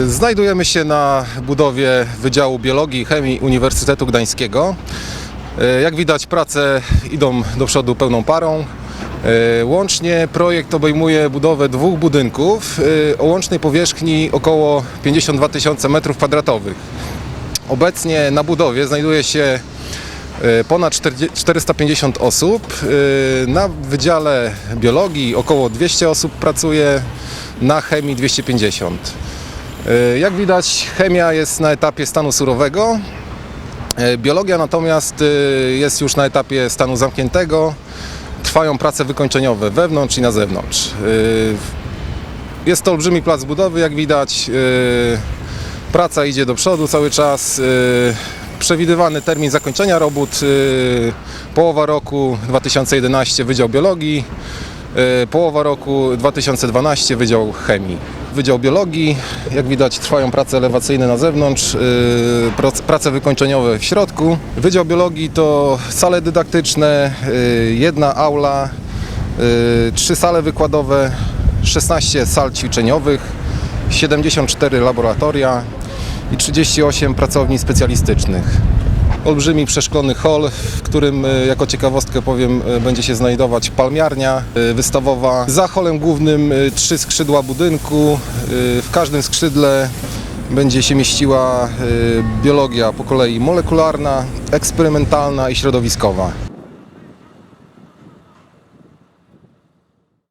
Znajdujemy się na budowie Wydziału Biologii i Chemii Uniwersytetu Gdańskiego. E, Jak widać prace idą do przodu pełną parą. E, Łącznie projekt obejmuje budowę dwóch budynków e, o łącznej powierzchni około 52 tysiące metrów kwadratowych. Obecnie na budowie znajduje się ponad 40 450 osób. Na Wydziale Biologii około 200 osób pracuje, na chemii 250. E, Jak widać, chemia jest na etapie stanu surowego. E, Biologia natomiast e, jest już na etapie stanu zamkniętego. Trwają prace wykończeniowe wewnątrz i na zewnątrz. Jest to olbrzymi plac budowy, jak widać. Praca idzie do przodu cały czas. Przewidywany termin zakończenia robót połowa roku 2011 Wydział Biologii, połowa roku 2012 Wydział Chemii. Wydział Biologii, jak widać trwają prace elewacyjne na zewnątrz, proc- prace wykończeniowe w środku. Wydział Biologii to sale dydaktyczne, e, jedna aula, e, trzy sale wykładowe, 16 sal ćwiczeniowych, 74 laboratoria i 38 pracowni specjalistycznych. Olbrzymi przeszklony hol, w którym e, jako ciekawostkę powiem e, będzie się znajdować palmiarnia e, wystawowa. Za holem głównym trzy skrzydła budynku. W każdym skrzydle będzie się mieściła biologia po kolei molekularna, eksperymentalna i środowiskowa.